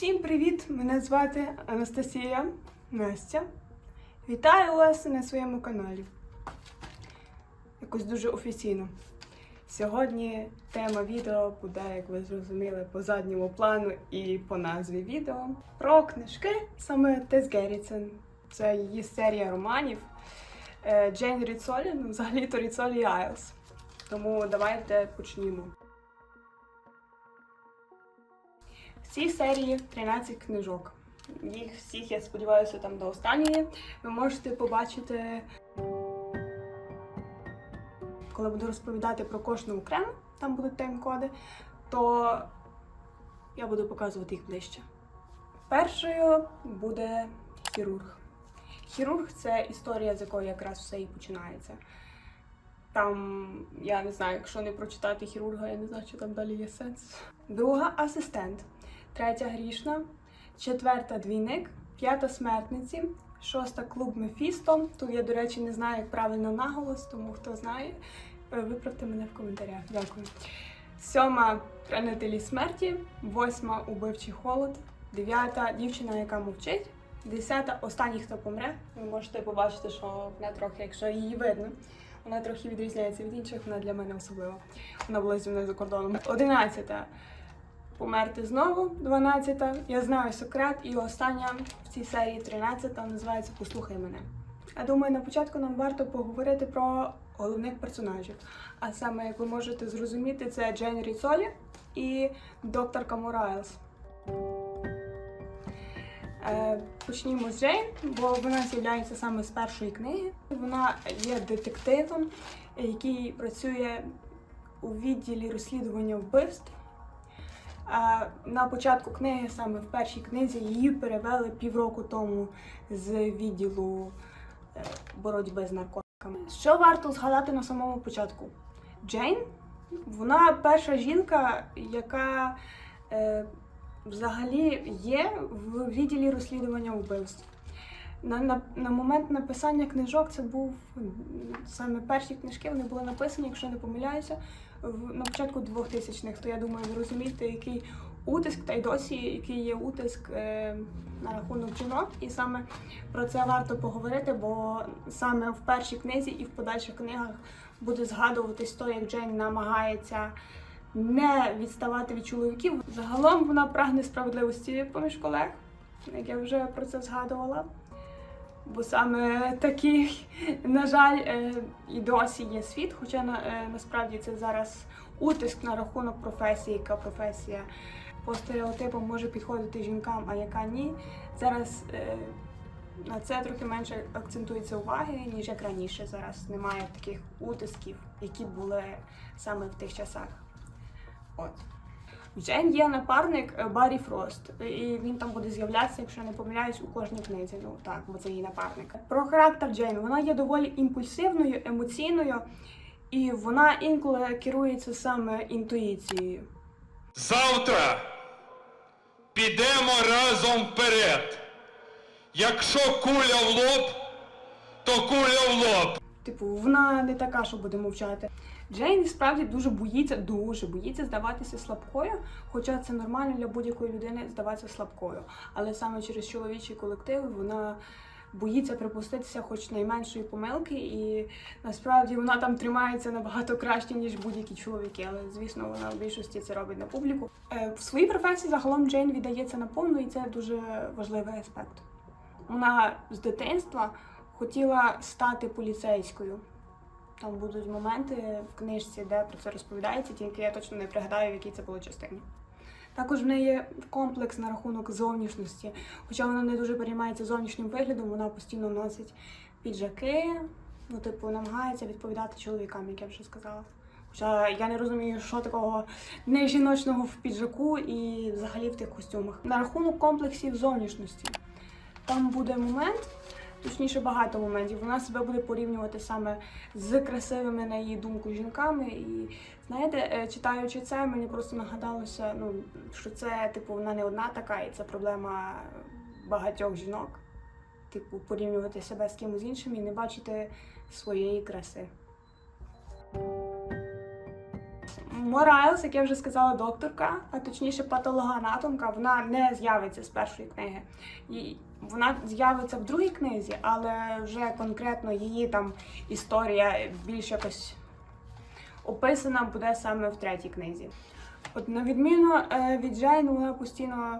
Всім привіт! Мене звати Анастасія Настя. Вітаю вас на своєму каналі. Якось дуже офіційно. Сьогодні тема відео буде, як ви зрозуміли, по задньому плану і по назві відео про книжки саме Тес Геррітсен. Це її серія романів Е, Джейн Ріцолі, ну взагалі-то Ріцолі Айлс. Тому давайте почнімо. Цій серії 13 книжок. Їх всіх, я сподіваюся, там до останньої. Ви можете побачити, коли буду розповідати про кожну окремо, там будуть тайм-коди, то я буду показувати їх ближче. Першою буде хірург. Хірург це історія, з якої якраз все і починається. Там, я не знаю, якщо не прочитати хірурга, я не знаю, що там далі є сенс. Друга асистент, третя грішна, четверта двійник, п'ята смертниці, шоста клуб Мефісто. Тут я, до речі, не знаю, як правильно наголос, тому хто знає, е, виправте мене в коментарях. Дякую. Сьома хранителі смерті, восьма убивчий холод, дев'ята дівчина, яка мовчить. Десята останній, хто помре. Ви можете побачити, що вона трохи, якщо її видно, вона трохи відрізняється від інших, вона для мене особлива. Вона була зі мною за кордоном. Одинадцята померти знову. Дванадцята. Я знаю секрет. І остання в цій серії тринадцята називається Послухай мене. Я думаю, на початку нам варто поговорити про головних персонажів. А саме, як ви можете зрозуміти, це Джейн Ріцолі і доктор Камурайлс. Е, Почнімо з Джейн, бо вона з'являється саме з першої книги. Вона є детективом, який працює у відділі розслідування вбивств. На початку книги, саме в першій книзі, її перевели півроку тому з відділу е, боротьби з наркотиками. Що варто згадати на самому початку? Джейн, вона перша жінка, яка е, взагалі є в відділі розслідування вбивств. На, на, на момент написання книжок це був саме перші книжки, вони були написані, якщо не помиляюся, в, на початку 2000-х. То я думаю, ви розумієте, який утиск, та й досі який є утиск е, на рахунок жінок. І саме про це варто поговорити, бо саме в першій книзі і в подальших книгах буде згадуватись то, як Джейн намагається не відставати від чоловіків. Загалом вона прагне справедливості поміж колег, як я вже про це згадувала. Бо саме такий, на жаль, е, і досі є світ, хоча е, насправді це зараз утиск на рахунок професії, яка професія по стереотипам може підходити жінкам, а яка ні. Зараз е, на це трохи менше акцентується уваги, ніж як раніше. Зараз немає таких утисків, які були саме в тих часах. От. В Джейн є напарник е, Баррі Фрост, і він там буде з'являтися, якщо я не помиляюсь, у кожній книзі. Ну так, бо це її напарник. Про характер Джейн. Вона є доволі імпульсивною, емоційною, і вона інколи керується саме інтуїцією. Завтра підемо разом вперед. Якщо куля в лоб, то куля в лоб. Типу, вона не така, що буде мовчати. Джейн справді дуже боїться, дуже боїться здаватися слабкою, хоча це нормально для будь-якої людини здаватися слабкою. Але саме через чоловічий колектив вона боїться припуститися хоч найменшої помилки, і насправді вона там тримається набагато краще, ніж будь-які чоловіки. Але звісно, вона в більшості це робить на публіку. Е, В своїй професії загалом Джейн віддається наповну, і це дуже важливий аспект. Вона з дитинства хотіла стати поліцейською. Там будуть моменти в книжці, де про це розповідається, тільки я точно не пригадаю, в якій це було частині. Також в неї є комплекс на рахунок зовнішності. Хоча вона не дуже переймається зовнішнім виглядом, вона постійно носить піджаки, ну, типу, намагається відповідати чоловікам, як я вже сказала. Хоча я не розумію, що такого не жіночного в піджаку і взагалі в тих костюмах. На рахунок комплексів зовнішності. Там буде момент, точніше багато моментів. Вона себе буде порівнювати саме з красивими, на її думку, жінками. І знаєте, е, читаючи це, мені просто нагадалося, ну що це типу вона не одна така, і це проблема багатьох жінок. Типу, порівнювати себе з кимось іншим і не бачити своєї краси. Морайлс, як я вже сказала, докторка, а точніше патологоанатомка, вона не з'явиться з першої книги. І вона з'явиться в другій книзі, але вже конкретно її там історія більш якось описана буде саме в третій книзі. От на відміну е, від Джейн, вона постійно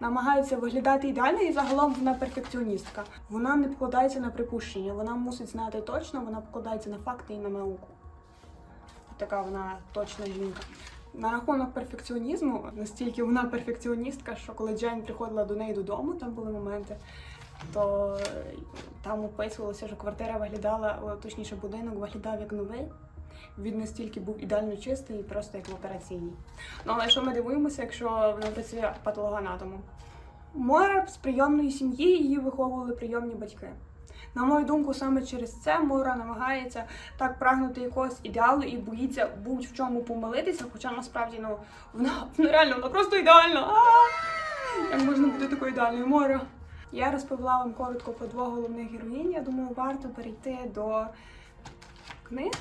намагається виглядати ідеально, і загалом вона перфекціоністка. Вона не покладається на припущення, вона мусить знати точно, вона покладається на факти і на науку. Така вона точна жінка. На рахунок перфекціонізму, настільки вона перфекціоністка, що коли Джейн приходила до неї додому, там були моменти, то е, там описувалося, що квартира виглядала, точніше, будинок виглядав як новий. Він настільки був ідеально чистий, просто як в операційній. Ну але що ми дивуємося, якщо вона працює патологоанатомом? Мора з прийомної сім'ї її виховували прийомні батьки. На мою думку, саме через це Мора намагається так прагнути якогось ідеалу і боїться будь-в чому помилитися, хоча насправді ну вона, вона реально вона просто ідеальна. Як можна бути такою ідеальною Мора? Я розповіла вам коротко про двох головних героїнь. Я думаю, варто перейти до книг.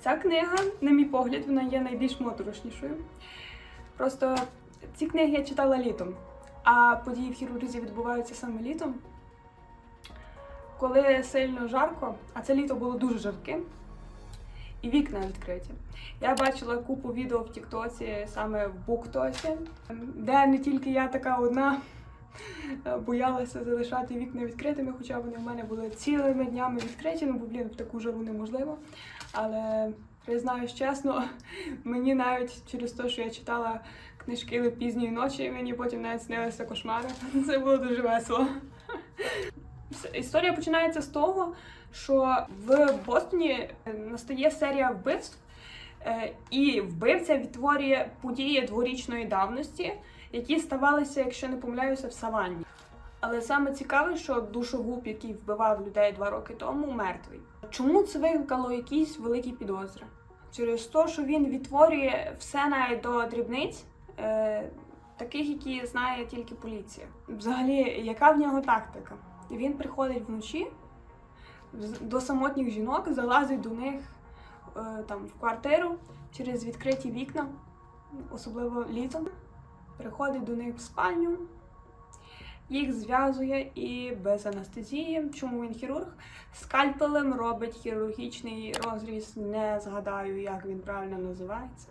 Ця книга, на мій погляд, вона є найбільш моторошнішою. Просто ці книги я читала літом, а події в хірурзі відбуваються саме літом. Коли сильно жарко, а це літо було дуже жарким, і вікна відкриті. Я бачила купу відео в Тіктоці, саме в Буктосі, де не тільки я така одна е, боялася залишати вікна відкритими, хоча вони в мене були цілими днями відкриті, ну бо блін, в таку жару неможливо. Але признаюсь чесно, мені навіть через те, що я читала книжки до пізньої ночі, мені потім навіть снилися кошмари. Це було дуже весело. Історія починається з того, що в Бостоні е, настає серія вбивств, е, і вбивця відтворює події дворічної давності, які ставалися, якщо не помиляюся, в саванні. Але саме цікаве, що душогуб, який вбивав людей два роки тому, мертвий. Чому це викликало якісь великі підозри? Через те, що він відтворює все навіть до дрібниць, е, таких, які знає тільки поліція. Взагалі, яка в нього тактика? Він приходить вночі до самотніх жінок, залазить до них е, там в квартиру через відкриті вікна, особливо літом, приходить до них в спальню, їх зв'язує і без анестезії. Чому він хірург? Скальпелем робить хірургічний розріз, не згадаю, як він правильно називається.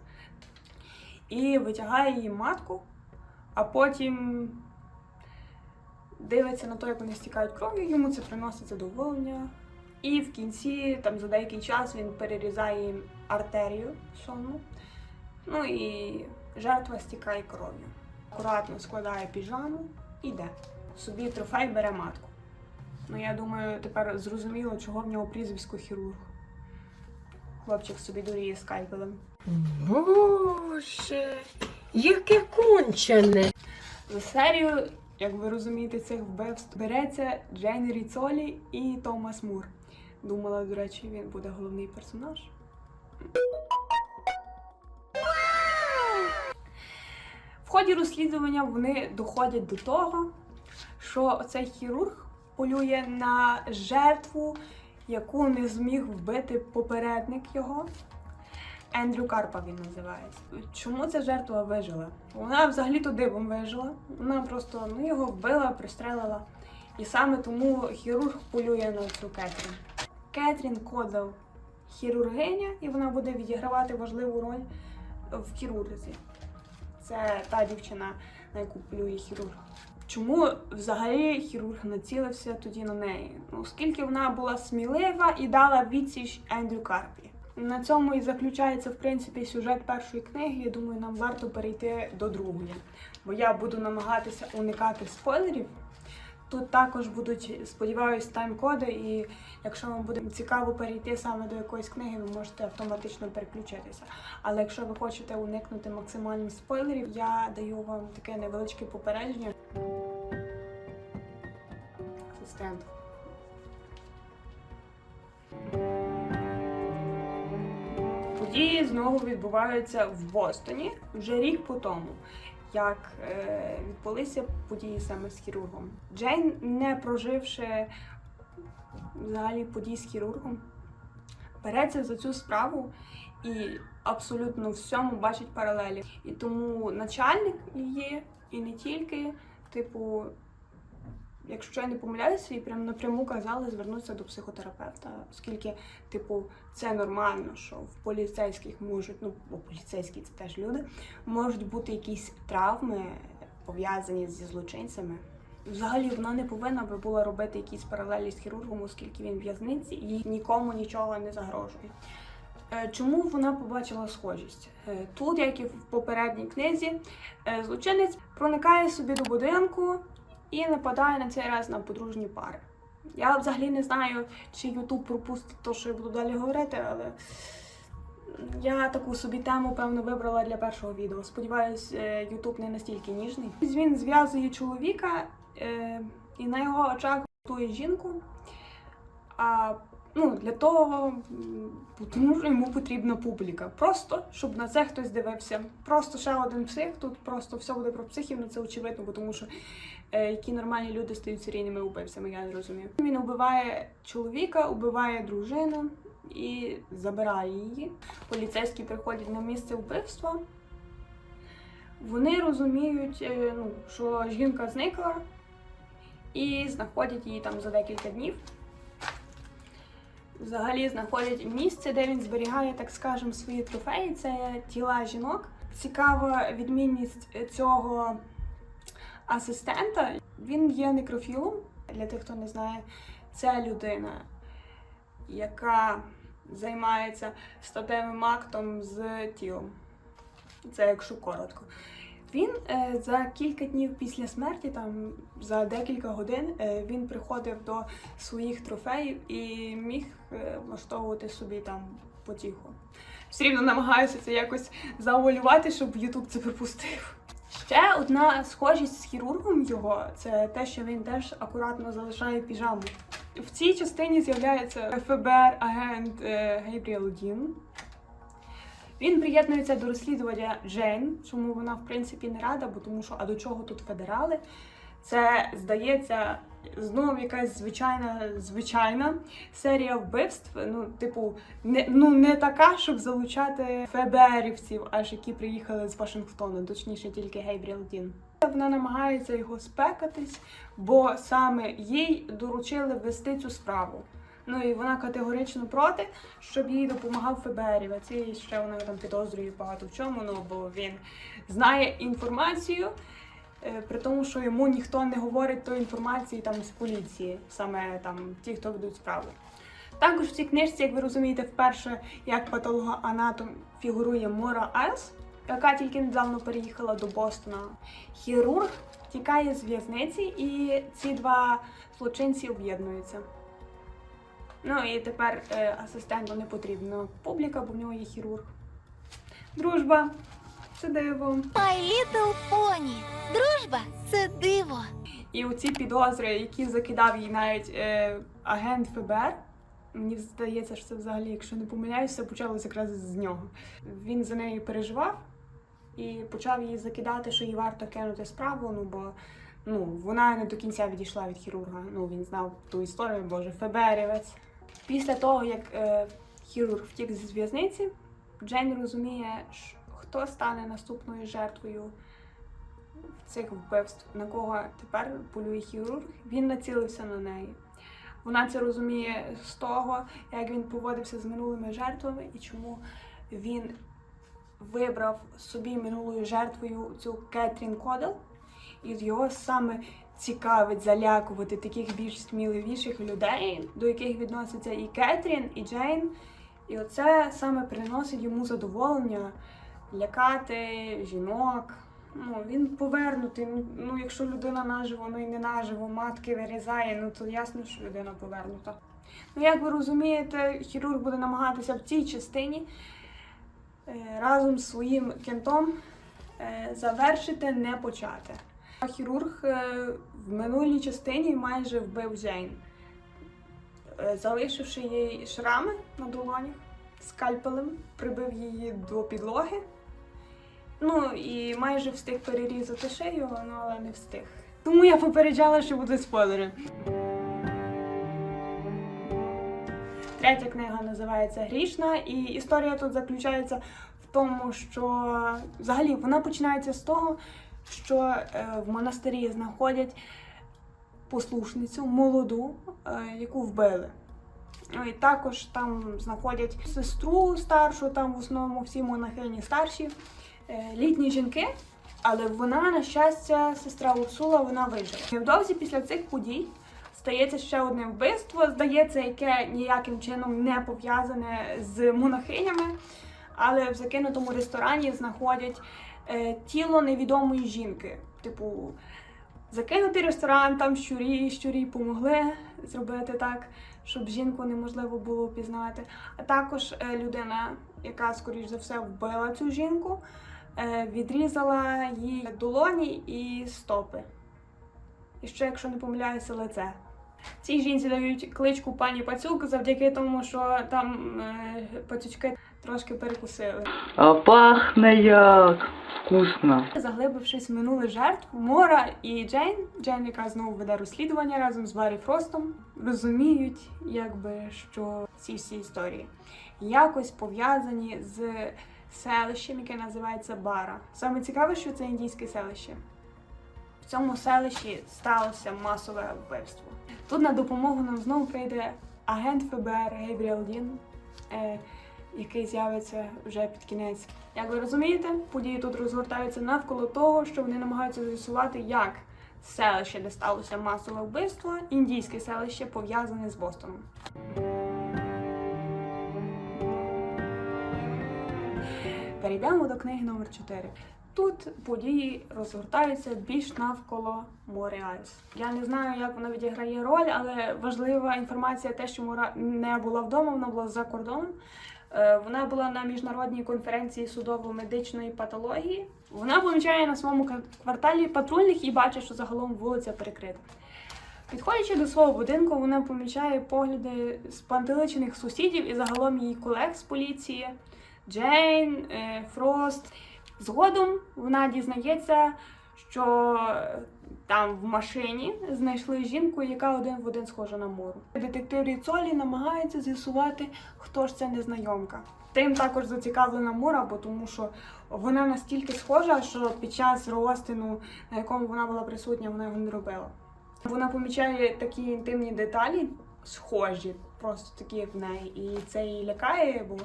І витягає її матку, а потім дивиться на те, як вони стікають кров'ю, йому це приносить задоволення. І в кінці, там за деякий час, він перерізає їм артерію сонну. Ну і жертва стікає кров'ю. Акуратно складає піжаму і йде. Собі трофей бере матку. Ну, я думаю, тепер зрозуміло, чого в нього прізвисько хірург. Хлопчик собі дуріє скальпелем. Боже, яке кончене. За серію, як ви розумієте, цих вбивств береться Джейн Ріцолі і Томас Мур. Думала, до речі, він буде головний персонаж. В ході розслідування вони доходять до того, що цей хірург полює на жертву, яку не зміг вбити попередник його. Ендрю Карпа він називається. Чому ця жертва вижила? Вона взагалі-то дивом вижила. Вона просто ну, його вбила, пристрелила. І саме тому хірург полює на цю Кетрін. Кетрін Кодел хірургиня, і вона буде відігравати важливу роль в хірурзі. Це та дівчина, на яку полює хірург. Чому взагалі хірург націлився тоді на неї? Ну, Оскільки вона була смілива і дала відсіч Ендрю Карпі. На цьому і заключається в принципі сюжет першої книги. Я думаю, нам варто перейти до другої, бо я буду намагатися уникати спойлерів. Тут також будуть, сподіваюсь, тайм-коди, і якщо вам буде цікаво перейти саме до якоїсь книги, ви можете автоматично переключитися. Але якщо ви хочете уникнути максимальних спойлерів, я даю вам таке невеличке попередження. Асистент. Події знову відбуваються в Бостоні вже рік по тому, як е, відбулися події саме з хірургом. Джейн, не проживши взагалі подій з хірургом, береться за цю справу і абсолютно всьому бачить паралелі. І тому начальник її, і не тільки, типу, якщо я не помиляюся, і прям напряму казали звернутися до психотерапевта, оскільки, типу, це нормально, що в поліцейських можуть, ну, бо поліцейські це теж люди, можуть бути якісь травми пов'язані зі злочинцями. Взагалі вона не повинна би була робити якісь паралелі з хірургом, оскільки він в'язниці і нікому нічого не загрожує. Е, Чому вона побачила схожість? Е, Тут, як і в попередній книзі, е, злочинець проникає собі до будинку і нападає на цей раз на подружні пари. Я взагалі не знаю, чи Ютуб пропустить те, що я буду далі говорити, але я таку собі тему, певно, вибрала для першого відео. Сподіваюсь, е, Ютуб не настільки ніжний. Він зв'язує чоловіка е, і на його очах готує жінку. А ну, для того, тому йому потрібна публіка. Просто щоб на це хтось дивився. Просто ще один псих. Тут просто все буде про психів, ну це очевидно, бо тому що е, які нормальні люди стають серійними убивцями, я не розумію. Він убиває чоловіка, убиває дружину і забирає її. Поліцейські приходять на місце вбивства. Вони розуміють, е, ну, що жінка зникла і знаходять її там за декілька днів. Взагалі знаходять місце, де він зберігає, так скажемо, свої трофеї. Це тіла жінок. Цікава відмінність цього асистента. Він є некрофілом. Для тих, хто не знає, це людина, яка займається статевим актом з тілом. Це якщо коротко. Він е, за кілька днів після смерті, там за декілька годин, е, він приходив до своїх трофеїв і міг е, влаштовувати собі там потіху. Все рівно намагаюся це якось завуалювати, щоб Ютуб це припустив. Ще одна схожість з хірургом його це те, що він теж акуратно залишає піжаму. В цій частині з'являється ФБР агент Гейбріел Дін. Він приєднується до розслідування Джейн, чому вона в принципі не рада, бо тому що а до чого тут федерали? Це здається знову якась звичайна звичайна серія вбивств. Ну, типу, не ну не така, щоб залучати ФБРівців, аж які приїхали з Вашингтону, точніше тільки Гейбріел Дін. Вона намагається його спекатись, бо саме їй доручили вести цю справу. Ну і вона категорично проти, щоб їй допомагав ФБРівець. І ще вона там підозрює багато в чому, ну бо він знає інформацію, е, при тому, що йому ніхто не говорить тої інформації там з поліції, саме там ті, хто ведуть справу. Також в цій книжці, як ви розумієте, вперше як патологоанатом фігурує Мора Айлс, яка тільки недавно переїхала до Бостона. Хірург тікає з в'язниці, і ці два злочинці об'єднуються. Ну і тепер е, асистенту не потрібна публіка, бо в нього є хірург. Дружба. Це диво. My Little Pony. Дружба це диво. І оці підозри, які закидав їй навіть е, агент ФБР. Мені здається, що це взагалі, якщо не помиляюся, почалося якраз з нього. Він за нею переживав і почав їй закидати, що їй варто кинути справу, ну бо ну, вона не до кінця відійшла від хірурга. Ну, він знав ту історію, боже, ФБРівець. Після того, як е, хірург втік з в'язниці, Джейн розуміє, хто стане наступною жертвою цих вбивств, на кого тепер полює хірург, він націлився на неї. Вона це розуміє з того, як він поводився з минулими жертвами і чому він вибрав собі минулою жертвою цю Кетрін Кодел, і його саме цікавить залякувати таких більш сміливіших людей, до яких відносяться і Кетрін, і Джейн. І оце саме приносить йому задоволення лякати жінок. Ну, він повернутий. Ну, якщо людина наживо, ну і не наживо, матки вирізає, ну то ясно, що людина повернута. Ну, як ви розумієте, хірург буде намагатися в цій частині е, разом з своїм кентом е, завершити, не почати. Хірург е, в минулій частині майже вбив Джейн, е, залишивши їй шрами на долонях скальпелем, прибив її до підлоги. Ну і майже встиг перерізати шею, ну але не встиг. Тому я попереджала, що будуть спойлери. Третя книга називається Грішна, і історія тут заключається в тому, що взагалі вона починається з того, що е, в монастирі знаходять послушницю молоду, е, яку вбили. Ну, І також там знаходять сестру старшу, там в основному всі монахині старші, е, літні жінки. Але вона, на щастя, сестра Урсула, вона вижила. Невдовзі після цих подій стається ще одне вбивство, здається, яке ніяким чином не пов'язане з монахинями, але в закинутому ресторані знаходять тіло невідомої жінки. Типу, закинутий ресторан, там щурі, щурі помогли зробити так, щоб жінку неможливо було пізнати. А також е, людина, яка, скоріш за все, вбила цю жінку, е, відрізала їй долоні і стопи. І ще, якщо не помиляюся, лице. Цій жінці дають кличку пані Пацюк завдяки тому, що там е, пацючки трошки перекусили. А пахне як вкусно. Заглибившись в минуле жертв, Мора і Джейн, Джейн, яка знову веде розслідування разом з Баррі Фростом, розуміють, якби що ці всі історії якось пов'язані з селищем, яке називається Бара. Саме цікаве, що це індійське селище. В цьому селищі сталося масове вбивство. Тут на допомогу нам знову прийде агент ФБР Гейбріел Дін, е, який з'явиться вже під кінець. Як ви розумієте, події тут розгортаються навколо того, що вони намагаються з'ясувати, як селище, де сталося масове вбивство, індійське селище пов'язане з Бостоном. Перейдемо до книги номер 4. Тут події розгортаються більш навколо Мори Айс. Я не знаю, як вона відіграє роль, але важлива інформація те, що Мора не була вдома, вона була за кордоном. Е, Вона була на міжнародній конференції судово-медичної патології. Вона помічає на своєму кварталі патрульних і бачить, що загалом вулиця перекрита. Підходячи до свого будинку, вона помічає погляди спантеличених сусідів і загалом її колег з поліції Джейн, е, Фрост. Згодом вона дізнається, що там в машині знайшли жінку, яка один в один схожа на мору. Детектив Ріцолі намагається з'ясувати, хто ж це незнайомка. Тим також зацікавлена Мора, бо тому що вона настільки схожа, що під час розтину, на якому вона була присутня, вона його не робила. Вона помічає такі інтимні деталі, схожі, просто такі, як в неї. І це її лякає, бо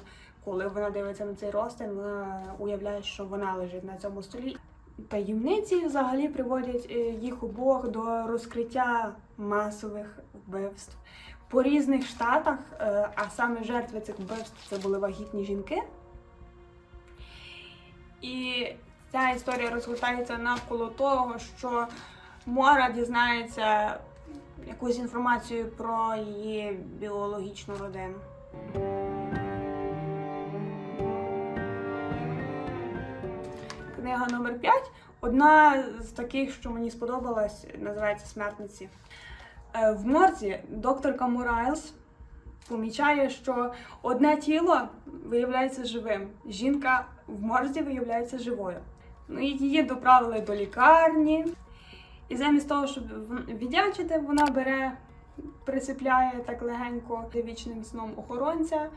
коли вона дивиться на цей розтин, вона уявляє, що вона лежить на цьому столі. Таємниці взагалі приводять е, їх обох до розкриття масових вбивств по різних штатах, е, а саме жертви цих вбивств це були вагітні жінки. І ця історія розгортається навколо того, що Мора дізнається якусь інформацію про її біологічну родину. Книга номер 5. Одна з таких, що мені сподобалась, називається Смертниці. Е, В морзі докторка Морайлс помічає, що одне тіло виявляється живим. Жінка в морзі виявляється живою. Ну, її доправили до лікарні. І замість того, щоб віддячити, вона бере, присипляє так легенько вічним сном охоронця,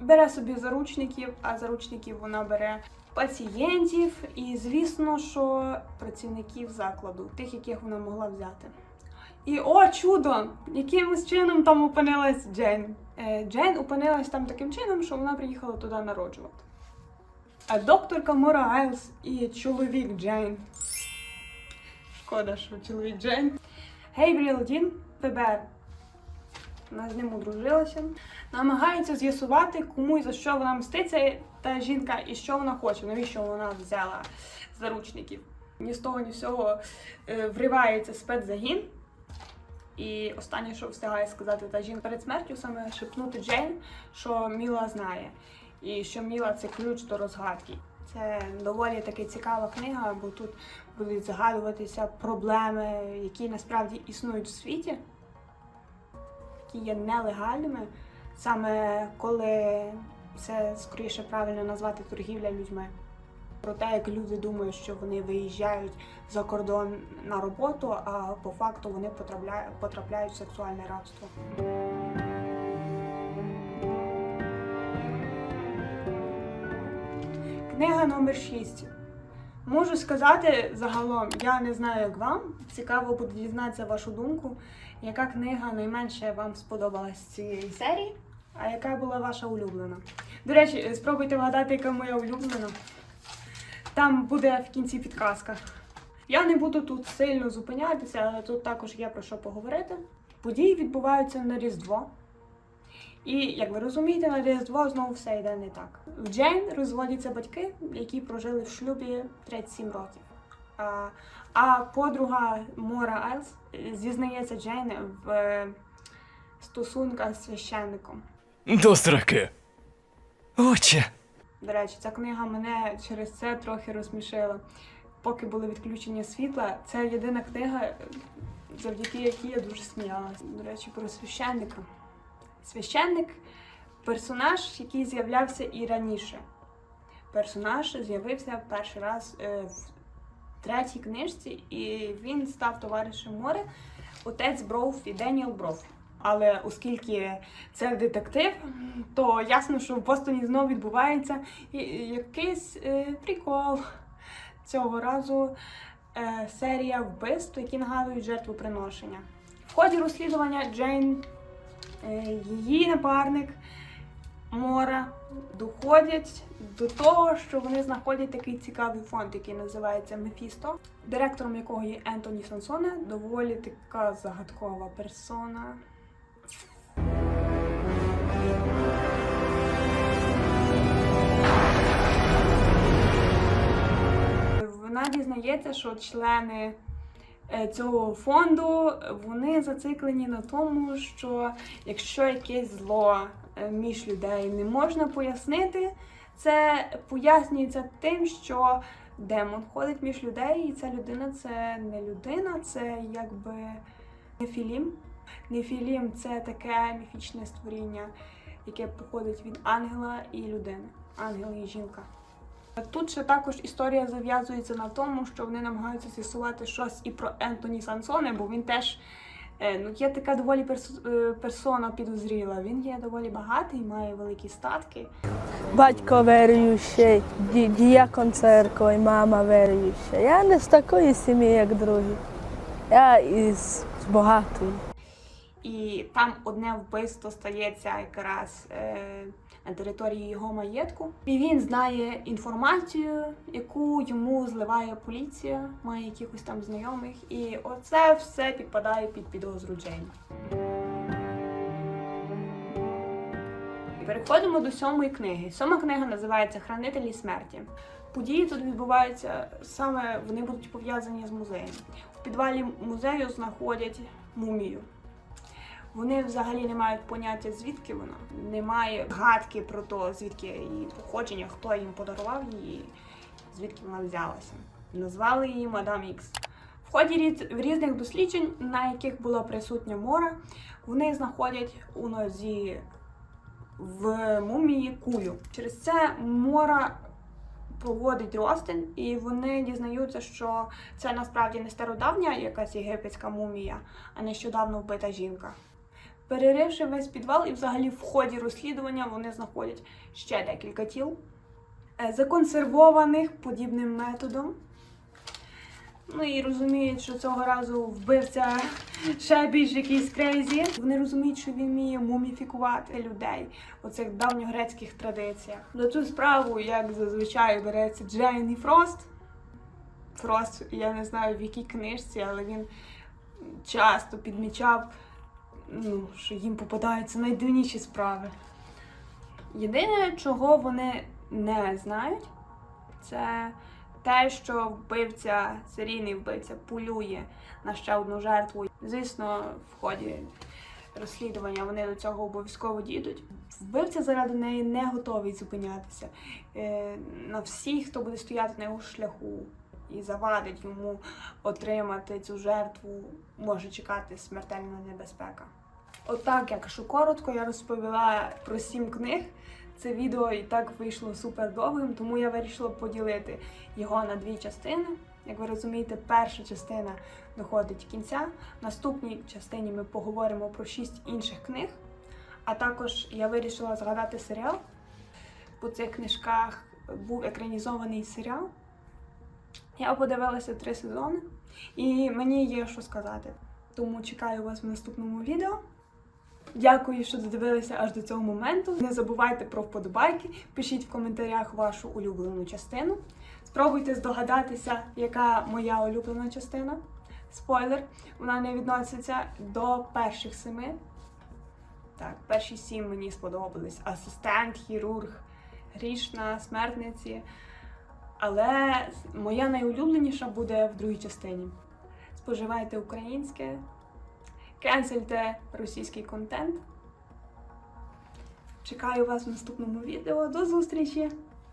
бере собі заручників, а заручників вона бере пацієнтів і, звісно, що працівників закладу, тих, яких вона могла взяти. І о, чудо! Якимось чином там опинилась Джейн. Е, Джейн опинилась там таким чином, що вона приїхала туди народжувати. А докторка Мора Айлс і чоловік Джейн. Шкода, що чоловік Джейн. Гейбріел Дін, ФБР. Вона з ним одружилася. Намагаються з'ясувати, кому і за що вона мститься, та жінка, і що вона хоче, навіщо вона взяла заручників. Ні з того, ні з цього е, вривається спецзагін. І останнє, що встигає сказати та жінка перед смертю, саме шепнути Джейн, що Міла знає, і що Міла це ключ до розгадки. Це доволі таки цікава книга, бо тут будуть згадуватися проблеми, які насправді існують в світі, які є нелегальними, саме коли це скоріше правильно назвати торгівля людьми. Про те, як люди думають, що вони виїжджають за кордон на роботу, а по факту вони потрапляють потрапляють в сексуальне рабство. Книга номер 6. Можу сказати загалом, я не знаю, як вам. Цікаво буде дізнатися вашу думку, яка книга найменше вам сподобалась з цієї серії а яка була ваша улюблена. До речі, спробуйте вгадати, яка моя улюблена. Там буде в кінці підказка. Я не буду тут сильно зупинятися, але тут також є про що поговорити. Події відбуваються на Різдво. І, як ви розумієте, на Різдво знову все йде не так. В Джейн розводяться батьки, які прожили в шлюбі 37 років. А, а подруга Мора Айлс зізнається Джейн в е, стосунках з священником. До сраки. Отче. До речі, ця книга мене через це трохи розсмішила. Поки були відключення світла, це єдина книга, завдяки якій я дуже сміялася. До речі, про священника. Священник персонаж, який з'являвся і раніше. Персонаж з'явився перший раз е, в третій книжці, і він став товаришем море, отець Бров і Деніел Бров. Але оскільки це детектив, то ясно, що в Бостоні знову відбувається якийсь е, прикол. Цього разу е, серія вбивств, які нагадують жертвоприношення. В ході розслідування Джейн, е, її напарник Мора доходять до того, що вони знаходять такий цікавий фонд, який називається Мефісто, директором якого є Ентоні Сансоне, доволі така загадкова персона. Вона дізнається, що члени е, цього фонду вони зациклені на тому, що якщо якесь зло е, між людей не можна пояснити, це пояснюється тим, що демон ходить між людей, і ця людина це не людина, це якби нефілім. Нефілім це таке міфічне створіння, яке походить від ангела і людини, ангел і жінка. Тут ще також історія зав'язується на тому, що вони намагаються з'ясувати щось і про Ентоні Сансоне, бо він теж е, ну, є така доволі перс- е, персона підозріла. Він є доволі багатий, має великі статки. Батько віруючий, ді- діякон церкви, мама віруюча. Я не з такої сім'ї, як другі. Я із багатої. І там одне вбивство стається якраз е, території його маєтку. І він знає інформацію, яку йому зливає поліція, має якихось там знайомих. І оце все підпадає під підозру Джейн. Переходимо до сьомої книги. Сьома книга називається Хранителі смерті. Події тут відбуваються саме вони будуть пов'язані з музеєм. В підвалі музею знаходять мумію. Вони взагалі не мають поняття, звідки вона. Немає гадки про те, звідки її походження, хто їм подарував її, звідки вона взялася. Назвали її Мадам Ікс. В ході різних досліджень, на яких була присутня мора, вони знаходять у нозі в мумії кулю. Через це мора проводить розтин, і вони дізнаються, що це насправді не стародавня якась єгипетська мумія, а нещодавно вбита жінка. Переривши весь підвал і взагалі в ході розслідування вони знаходять ще декілька тіл, е, законсервованих подібним методом. Ну і розуміють, що цього разу вбивця ще більш якийсь крейзі. Вони розуміють, що він вміє муміфікувати людей у цих давньогрецьких традиціях. За цю справу, як зазвичай, береться Джейн і Фрост. Фрост, я не знаю в якій книжці, але він часто підмічав, ну, що їм попадаються найдивніші справи. Єдине, чого вони не знають, це те, що вбивця, серійний вбивця полює на ще одну жертву. Звісно, в ході розслідування вони до цього обов'язково дійдуть. Вбивця заради неї не готовий зупинятися. Е, На всіх, хто буде стояти на його шляху і завадить йому отримати цю жертву, може чекати смертельна небезпека. Отак, якщо коротко, я розповіла про сім книг. Це відео і так вийшло супер довгим, тому я вирішила поділити його на дві частини. Як ви розумієте, перша частина доходить кінця. В наступній частині ми поговоримо про шість інших книг. А також я вирішила згадати серіал. По цих книжках був екранізований серіал. Я подивилася три сезони, і мені є що сказати. Тому чекаю вас в наступному відео. Дякую, що додивилися аж до цього моменту. Не забувайте про вподобайки, пишіть в коментарях вашу улюблену частину. Спробуйте здогадатися, яка моя улюблена частина. Спойлер, вона не відноситься до перших семи. Так, перші сім мені сподобались. Асистент, хірург, грішна, смертниці. Але моя найулюбленіша буде в другій частині. Споживайте українське, кенсельте російський контент. Чекаю вас в наступному відео. До зустрічі!